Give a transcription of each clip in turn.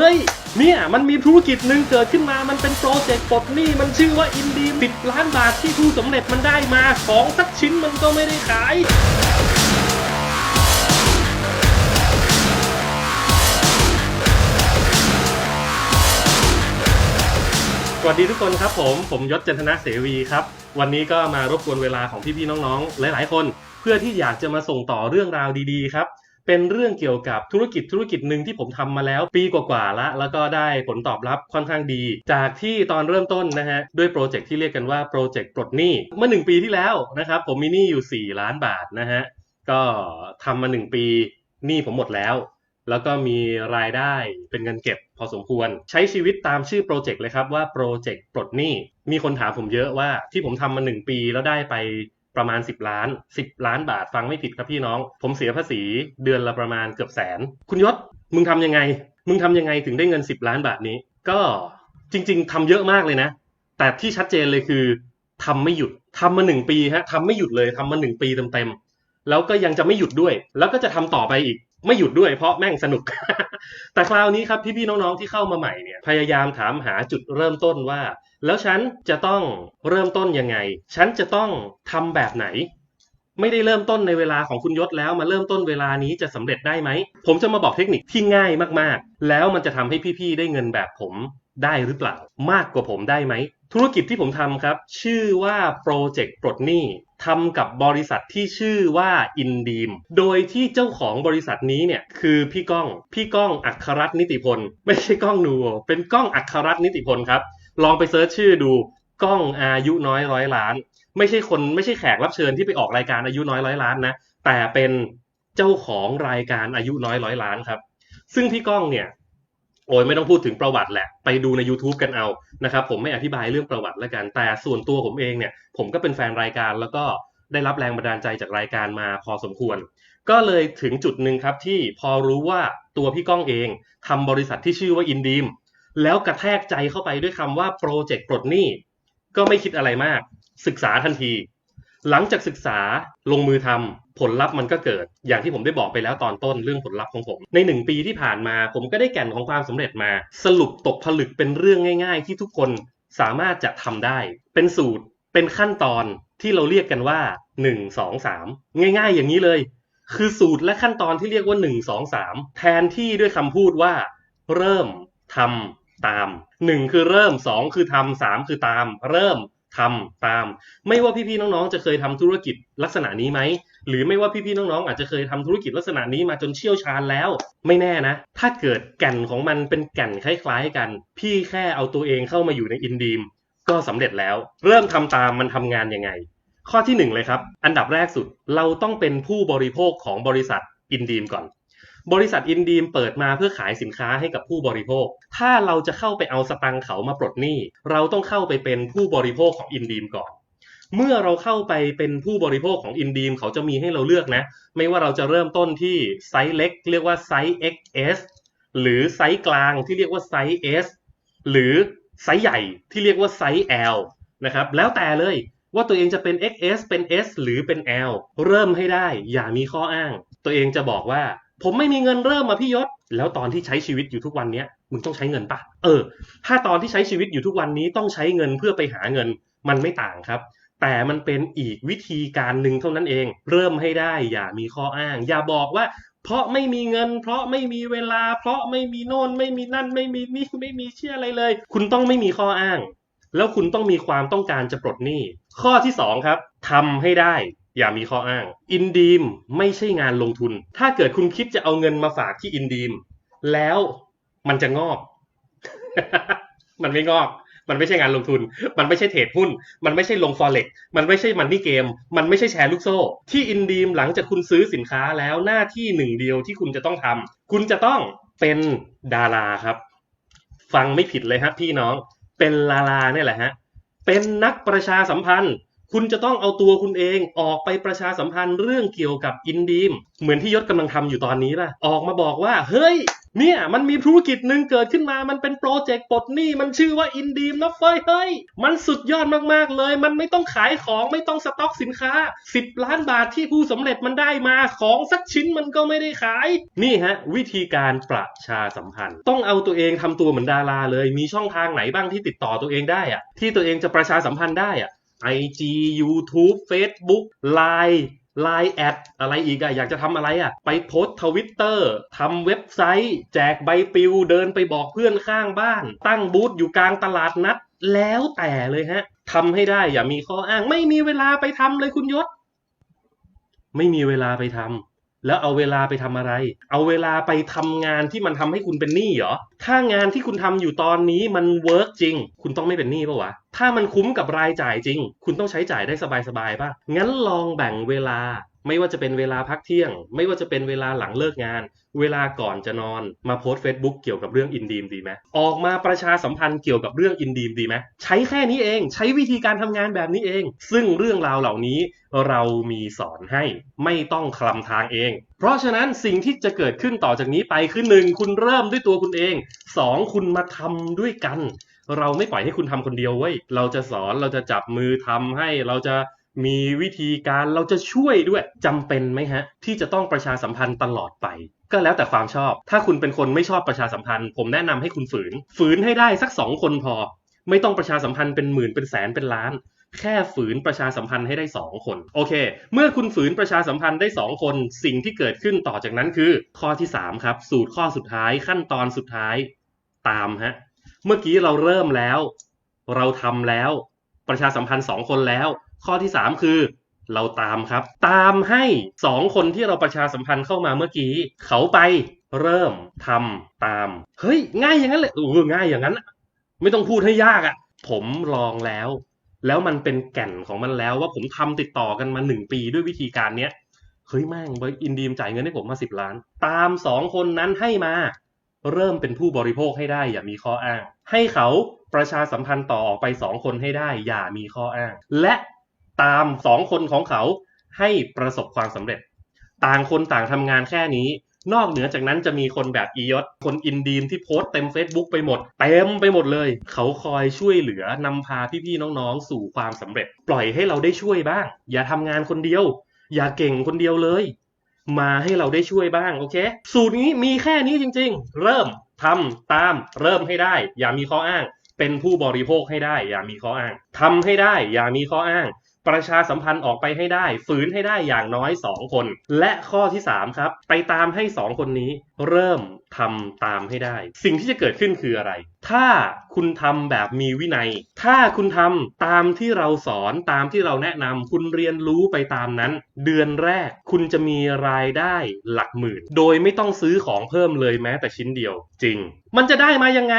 เฮ้ย เนี่ย มันมีธุรกิจหนึ่งเกิดขึ้นมา มันเป็นโปรเจกต์ปลดหนี้ มันชื่อว่าอินดีสิบล้านบาทที่ผู้สำเร็จมันได้มา ของสักชิ้นมันก็ไม่ได้ขาย สวัสดีทุกคนครับผม ผมยศจันทนะเสวีครับ วันนี้ก็มารบกวนเวลาของพี่ๆน้องๆ หลายๆ คน เพื่อที่อยากจะมาส่งต่อเรื่องราวดีๆ ครับ เป็นเรื่องเกี่ยวกับธุรกิจธุรกิจหนึ่งที่ผมทำมาแล้ว ปีกว่าๆละแล้วก็ได้ผลตอบรับค่อนข้างดี จากที่ตอนเริ่มต้นนะฮะด้วยโปรเจกต์ที่เรียกกันว่าโปรเจกต์ปลดหนี้เมื่อหนึ่งปีที่แล้วนะครับผมมีหนี้อยู่ 4 ล้านบาทนะฮะก็ทำมาหนึ่งปีหนี้ผมหมดแล้ว แล้วก็มีรายได้เป็นเงินเก็บพอสมควร ใช้ชีวิตตามชื่อโปรเจกต์เลยครับว่าโปรเจกต์ปลดหนี้มีคนถามผมเยอะว่าที่ผมทำมาหนึ่งปีแล้วได้ไป ประมาณ 10 ล้าน 10 ล้านบาทฟังไม่ผิดครับพี่น้อง ผมเสียภาษีเดือนละประมาณเกือบแสน คุณยศมึงทำยังไง มึงทำยังไงถึงได้เงิน 10 ล้านบาทนี้ ก็จริง ๆทำเยอะมากเลยนะ แต่ที่ชัดเจนเลยคือทำไม่หยุดทำมาหนึ่งปีฮะทำไม่หยุดเลยทำมาหนึ่งปีเต็มๆแล้วก็ยังจะไม่หยุดด้วย แล้วก็จะทำต่อไปอีกไม่หยุดด้วยเพราะแม่งสนุก แต่คราวนี้ครับพี่ๆน้องๆที่เข้ามาใหม่เนี่ยพยายามถามหาจุดเริ่มต้นว่า แล้วฉันจะต้องเริ่มต้นยังไง ฉันจะต้องทำแบบไหน ไม่ได้เริ่มต้นในเวลาของคุณยศแล้วมาเริ่มต้นเวลานี้จะสำเร็จได้ไหม ผมจะมาบอกเทคนิคที่ง่ายมากๆ แล้วมันจะทำให้พี่ๆได้เงินแบบผมได้หรือเปล่า มากกว่าผมได้ไหม ธุรกิจที่ผมทำครับ ชื่อว่าโปรเจกต์ปลดหนี้ทำกับบริษัทที่ชื่อว่าอินดีม โดยที่เจ้าของบริษัทนี้เนี่ยคือพี่ก้อง พี่ก้องอัครรัตน์นิติพล ไม่ใช่ก้องนูเป็นก้องอัครรัตน์นิติพลครับ ลองไปเซิร์ชชื่อดูก้องอายุน้อยร้อยล้าน ไม่ใช่คนไม่ใช่แขกรับเชิญที่ไปออกรายการอายุน้อยร้อยล้านนะแต่เป็นเจ้าของรายการอายุน้อยร้อยล้านครับ ซึ่งพี่ก้องเนี่ยโอ้ยไม่ต้องพูดถึงประวัติแหละ ไปดูใน YouTube กันเอานะครับผมไม่อธิบายเรื่องประวัติแล้วกัน แต่ส่วนตัวผมเองเนี่ย ผมก็เป็นแฟนรายการแล้วก็ได้รับแรงบันดาลใจจากรายการมาพอสมควร ก็เลยถึงจุดหนึ่งครับที่พอรู้ว่าตัวพี่ก้องเองทำบริษัทที่ชื่อว่าอินดีม แล้วกระแทกใจเข้าไปด้วยคำว่าโปรเจกต์ปลดหนี้ก็ไม่คิดอะไรมาก ศึกษาทันที หลังจากศึกษาลงมือทำผลลัพธ์มันก็เกิด อย่างที่ผมได้บอกไปแล้วตอนต้นเรื่องผลลัพธ์ของผม ในหนึ่งปีที่ผ่านมา ผมก็ได้แก่นของความสำเร็จมา สรุปตกผลึกเป็นเรื่องง่าย ๆ ที่ทุกคนสามารถจะทำได้ เป็นสูตรเป็นขั้นตอนที่เราเรียกกันว่า 1 2 3 ง่าย ๆ อย่างนี้เลย คือสูตรและขั้นตอนที่เรียกว่า 1 2 3 แทนที่ด้วยคำพูดว่า เริ่มทำ ตาม1คือเริ่ม2คือทำ3คือตาม เริ่มทำตาม ไม่ว่าพี่ๆน้องๆจะเคยทำธุรกิจลักษณะนี้ไหมหรือไม่ว่าพี่ๆน้องๆอาจจะเคยทำธุรกิจลักษณะนี้มาจนเชี่ยวชาญแล้ว ไม่แน่นะ ถ้าเกิดแก่นของมันเป็นแก่นคล้าย ๆ กัน พี่แค่เอาตัวเองเข้ามาอยู่ในอินดีม ก็สำเร็จแล้ว เริ่มทำตามมันทำงานยังไง ข้อที่หนึ่งเลยครับ อันดับแรกสุดเราต้องเป็นผู้บริโภคของบริษัทอินดีมก่อน บริษัทอินดีมเปิดมาเพื่อขายสินค้าให้กับผู้บริโภค ถ้าเราจะเข้าไปเอาสตังค์เขามาปลดหนี้ เราต้องเข้าไปเป็นผู้บริโภคของอินดีมก่อน เมื่อเราเข้าไปเป็นผู้บริโภคของอินดีมเขาจะมีให้เราเลือกนะ ไม่ว่าเราจะเริ่มต้นที่ไซส์เล็ก เรียกว่าไซส์ XS หรือไซส์กลางที่เรียกว่าไซส์ S หรือไซส์ใหญ่ที่เรียกว่าไซส์ L นะครับ แล้วแต่เลยว่าตัวเองจะเป็น XS เป็น S หรือเป็น L เริ่มให้ได้ อย่ามีข้ออ้าง ตัวเองจะบอกว่า ผมไม่มีเงินเริ่มมาพี่ยศ แล้วตอนที่ใช้ชีวิตอยู่ทุกวันเนี้ยมึงต้องใช้เงินปะเออ ถ้าตอนที่ใช้ชีวิตอยู่ทุกวันนี้ต้องใช้เงินเพื่อไปหาเงินมันไม่ต่างครับ แต่มันเป็นอีกวิธีการหนึ่งเท่านั้นเอง เริ่มให้ได้อย่ามีข้ออ้าง อย่าบอกว่า เพราะไม่มีเงิน เพราะไม่มีเวลา เพราะไม่มีโน่น ไม่มีนั่น ไม่มีนี่ไม่มีเชื่ออะไรเลย คุณต้องไม่มีข้ออ้าง แล้วคุณต้องมีความต้องการจะปลดหนี้ข้อที่สองครับทำให้ได้ อย่ามีข้ออ้าง อินดีมไม่ใช่งานลงทุน ถ้าเกิดคุณคิดจะเอาเงินมาฝากที่อินดีมแล้วมันจะงอก มันไม่งอก มันไม่ใช่งานลงทุน มันไม่ใช่เทรดหุ้น มันไม่ใช่ลงฟอเร็กมันไม่ใช่มันนี่เกม มันไม่ใช่แชร์ลูกโซ่ ที่อินดีมหลังจากคุณซื้อสินค้าแล้วหน้าที่หนึ่งเดียวที่คุณจะต้องทำคุณจะต้องเป็นดาราครับ ฟังไม่ผิดเลยครับพี่น้อง เป็นลาลาเนี่ยแหละฮะ เป็นนักประชาสัมพันธ์ คุณจะต้องเอาตัวคุณเองออกไปประชาสัมพันธ์เรื่องเกี่ยวกับอินดีม เหมือนที่ยศกำลังทำอยู่ตอนนี้ป่ะ ออกมาบอกว่า เฮ้ย เนี่ยมันมีธุรกิจหนึ่งเกิดขึ้นมา มันเป็นโปรเจกต์ปลดหนี้มันชื่อว่าอินดีมนะเฟยเฮ้ย มันสุดยอดมากๆเลย มันไม่ต้องขายของไม่ต้องสต็อกสินค้า 10 ล้านบาทที่ผู้สำเร็จมันได้มาของสักชิ้นมันก็ไม่ได้ขาย นี่ฮะ วิธีการประชาสัมพันธ์ ต้องเอาตัวเองทำตัวเหมือนดาราเลย มีช่องทางไหนบ้างที่ติดต่อตัวเองได้อะที่ตัวเองจะประชาสัมพันธ์ได้อะ IG YouTube Facebook Line Line แอดอะไรอีกอะอยากจะทำอะไรอะไปโพสทวิตเตอร์ทำเว็บไซต์ แจกใบปลิวเดินไปบอกเพื่อนข้างบ้าน ตั้งบูธอยู่กลางตลาดนัด แล้วแต่เลยฮะทำให้ได้อย่ามีข้ออ้าง ไม่มีเวลาไปทำเลยคุณยศ ไม่มีเวลาไปทำ แล้วเอาเวลาไปทำอะไร เอาเวลาไปทำงานที่มันทำให้คุณเป็นหนี้เหรอ ถ้างานที่คุณทำอยู่ตอนนี้มันเวิร์กจริง คุณต้องไม่เป็นหนี้ปะวะ ถ้ามันคุ้มกับรายจ่ายจริง คุณต้องใช้จ่ายได้สบายๆป่ะ งั้นลองแบ่งเวลา ไม่ว่าจะเป็นเวลาพักเที่ยง ไม่ว่าจะเป็นเวลาหลังเลิกงาน เวลาก่อนจะนอนมาโพสต์ Facebook เกี่ยวกับเรื่องอินดีมดีไหมออกมาประชาสัมพันธ์เกี่ยวกับเรื่องอินดีมดีไหมใช้แค่นี้เอง ใช้วิธีการทำงานแบบนี้เอง ซึ่งเรื่องราวเหล่านี้เรามีสอนให้ไม่ต้องคลำทางเอง เพราะฉะนั้นสิ่งที่จะเกิดขึ้นต่อจากนี้ไปคือหนึ่งคุณเริ่มด้วยตัวคุณเองสองคุณมาทำด้วยกัน เราไม่ปล่อยให้คุณทำคนเดียวเว้ยเราจะสอนเราจะจับมือทำให้เราจะ มีวิธีการเราจะช่วยด้วยจำเป็นไหมฮะ ที่จะต้องประชาสัมพันธ์ตลอดไป ก็แล้วแต่ความชอบ ถ้าคุณเป็นคนไม่ชอบประชาสัมพันธ์ ผมแนะนำให้คุณฝืน ฝืนให้ได้สักสองคนพอ ไม่ต้องประชาสัมพันธ์เป็นหมื่นเป็นแสนเป็นล้าน แค่ฝืนประชาสัมพันธ์ให้ได้ 2 คน โอเค เมื่อคุณฝืนประชาสัมพันธ์ได้ 2 คน สิ่งที่เกิดขึ้นต่อจากนั้นคือ ข้อที่ 3 ครับ สูตรข้อสุดท้ายขั้นตอนสุดท้ายตามฮะเมื่อกี้เราเริ่มแล้ว เราทำแล้ว ประชาสัมพันธ์ 2 คนแล้ว ข้อที่ 3 คือเราตามครับ ตามให้สองคนที่เราประชาสัมพันธ์เข้ามาเมื่อกี้ เขาไปเริ่มทำตาม เฮ้ย ง่ายอย่างนั้นเลยเออง่ายอย่างนั้น ไม่ต้องพูดให้ยากอะ่ะ ผมลองแล้ว แล้วมันเป็นแก่นของมันแล้วว่าผมทำติดต่อกันมาหนึ่งปีด้วยวิธีการเนี้ยเฮ้ยแม่งบริอินดีมจ่ายเงินให้ผมมาสิบล้าน ตามสองคนนั้นให้มา เริ่มเป็นผู้บริโภคให้ได้อย่ามีข้ออ้าง ให้เขาประชาสัมพันธ์ต่อออกไปสองคนให้ได้ อย่ามีข้ออ้าง และตามสองคนของเขาให้ประสบความสำเร็จ ต่างคนต่างทำงานแค่นี้ นอกเหนือจากนั้นจะมีคนแบบอียศคนอินดีมที่โพสต์เต็ม Facebook ไปหมด เต็มไปหมดเลย เขาคอยช่วยเหลือนำพาพี่ๆน้องๆ สู่ความสำเร็จ ปล่อยให้เราได้ช่วยบ้าง อย่าทำงานคนเดียว อย่าเก่งคนเดียวเลย มาให้เราได้ช่วยบ้างโอเค สูตรนี้มีแค่นี้จริง ๆ เริ่มทำตามเริ่มให้ได้ อย่ามีข้ออ้าง เป็นผู้บริโภคให้ได้ อย่ามีข้ออ้างทำให้ได้ อย่ามีข้ออ้าง ประชาสัมพันธ์ออกไปให้ได้ ฝืนให้ได้อย่างน้อย 2 คน และข้อที่ 3 ครับ ไปตามให้ 2 คนนี้เริ่มทำตามให้ได้ สิ่งที่จะเกิดขึ้นคืออะไร ถ้าคุณทำแบบมีวินัย ถ้าคุณทำตามที่เราสอนตามที่เราแนะนำคุณเรียนรู้ไปตามนั้น เดือนแรกคุณจะมีรายได้หลักหมื่น โดยไม่ต้องซื้อของเพิ่มเลยแม้แต่ชิ้นเดียว จริง มันจะได้มายังไง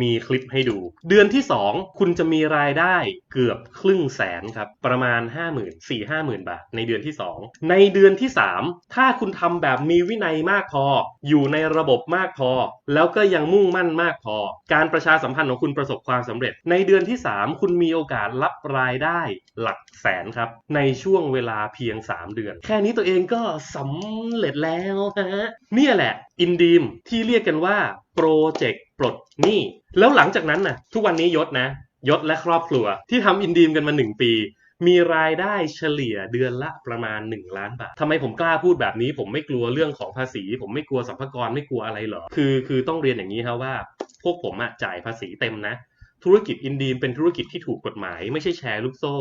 มีคลิปให้ดู เดือนที่ 2 คุณจะมีรายได้เกือบครึ่งแสนครับ ประมาณ 5 0 0 0 0 4 5 0 0 0 0 บาทในเดือนที่ 2 ในเดือนที่ 3 ถ้าคุณทำแบบมีวินัยมากพอ อยู่ในระบบมากพอ แล้วก็ยังมุ่งมั่นมากพอ การประชาสัมพันธ์ของคุณประสบความสำเร็จ ในเดือนที่ 3 คุณมีโอกาสรับรายได้หลักแสนครับ ในช่วงเวลาเพียง 3 เดือน แค่นี้ตัวเองก็สำเร็จแล้วฮะเนี่ยแหละอินดีมที่เรียกกันว่า โปรเจกต์ปลดหนี้ แล้วหลังจากนั้นน่ะ ทุกวันนี้ยศนะ ยศและครอบครัวที่ทำอินดีมกันมา1ปี มีรายได้เฉลี่ยเดือนละประมาณ 1 ล้านบาททำไมผมกล้าพูดแบบนี้ ผมไม่กลัวเรื่องของภาษี ผมไม่กลัวสัมภากรไม่กลัวอะไรหรอ คือ คือต้องเรียนอย่างนี้ครับว่า พวกผมอะจ่ายภาษีเต็มนะ ธุรกิจอินดีมเป็นธุรกิจที่ถูกกฎหมาย ไม่ใช่แชร์ลูกโซ่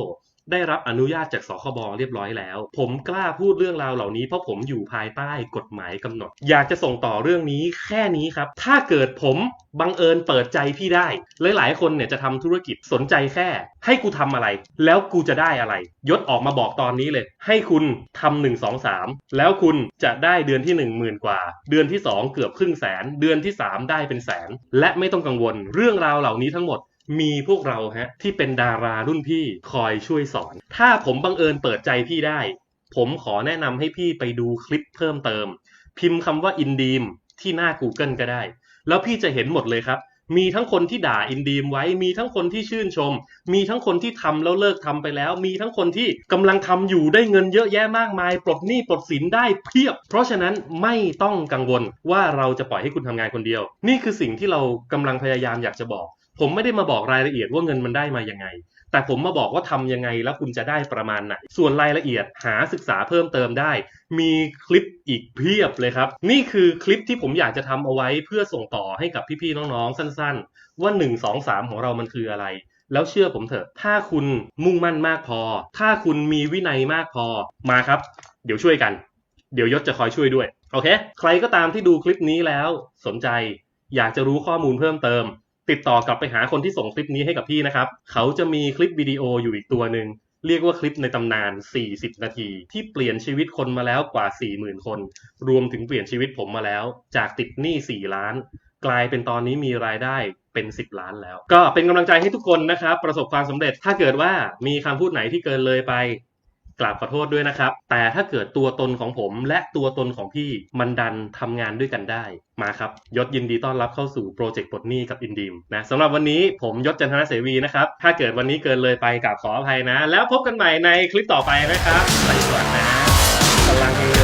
ได้รับอนุญาตจากสคบเรียบร้อยแล้ว ผมกล้าพูดเรื่องราวเหล่านี้เพราะผมอยู่ภายใต้กฎหมายกำหนด อยากจะส่งต่อเรื่องนี้แค่นี้ครับ ถ้าเกิดผมบังเอิญเปิดใจพี่ได้ หลายๆ คนเนี่ยจะทำธุรกิจสนใจแค่ ให้กูทำอะไร แล้วกูจะได้อะไร ยศออกมาบอกตอนนี้เลย ให้คุณทำหนึ่งสองสามแล้วคุณจะได้เดือนที่หนึ่งหมื่นกว่า เดือนที่สองเกือบครึ่งแสน เดือนที่สามได้เป็นแสน และไม่ต้องกังวล เรื่องราวเหล่านี้ทั้งหมด มีพวกเราฮะที่เป็นดารารุ่นพี่คอยช่วยสอน ถ้าผมบังเอิญเปิดใจพี่ได้ ผมขอแนะนำให้พี่ไปดูคลิปเพิ่มเติม พิมพ์คำว่าอินดีมที่หน้า Google ก็ได้ แล้วพี่จะเห็นหมดเลยครับ มีทั้งคนที่ด่าอินดีมไว้ มีทั้งคนที่ชื่นชม มีทั้งคนที่ทำแล้วเลิกทำไปแล้ว มีทั้งคนที่กำลังทำอยู่ได้เงินเยอะแยะมากมาย ปลดหนี้ปลดสินได้เพียบ เพราะฉะนั้นไม่ต้องกังวลว่าเราจะปล่อยให้คุณทำงานคนเดียว นี่คือสิ่งที่เรากำลังพยายามอยากจะบอก ผมไม่ได้มาบอกรายละเอียดว่าเงินมันได้มายังไง แต่ผมมาบอกว่าทำยังไงแล้วคุณจะได้ประมาณไหน ส่วนรายละเอียดหาศึกษาเพิ่มเติมได้ มีคลิปอีกเพียบเลยครับ นี่คือคลิปที่ผมอยากจะทำเอาไว้เพื่อส่งต่อให้กับพี่ๆน้องๆสั้น ๆ ว่า 1 2 3 ของเรามันคืออะไรแล้วเชื่อผมเถอะ ถ้าคุณมุ่งมั่นมากพอ ถ้าคุณมีวินัยมากพอ มาครับ เดี๋ยวช่วยกัน เดี๋ยวยศจะคอยช่วยด้วย โอเค ใครก็ตามที่ดูคลิปนี้แล้ว สนใจ อยากจะรู้ข้อมูลเพิ่มเติม ติดต่อกลับไปหาคนที่ส่งคลิปนี้ให้กับพี่นะครับ เขาจะมีคลิปวิดีโออยู่อีกตัวหนึ่งเรียกว่าคลิปในตำนาน 40 นาที ที่เปลี่ยนชีวิตคนมาแล้วกว่า 40,000 คน รวมถึงเปลี่ยนชีวิตผมมาแล้ว จากติดหนี้ 4 ล้าน กลายเป็นตอนนี้มีรายได้เป็น 10 ล้านแล้ว ก็เป็นกำลังใจให้ทุกคนนะครับ ประสบความสำเร็จถ้าเกิดว่ามีคำพูดไหนที่เกินเลยไป กราบขอโทษด้วยนะครับ แต่ถ้าเกิดตัวตนของผมและตัวตนของพี่มันดันทำงานด้วยกันได้มาครับยศยินดีต้อนรับเข้าสู่โปรเจกต์ปลดหนี้กับอินดีมนะสำหรับวันนี้ผมยศจันทนาเสวีนะครับ ถ้าเกิดวันนี้เกินเลยไปกราบขออภัยนะ แล้วพบกันใหม่ในคลิปต่อไปนะครับไปก่อนนะพลังเฮ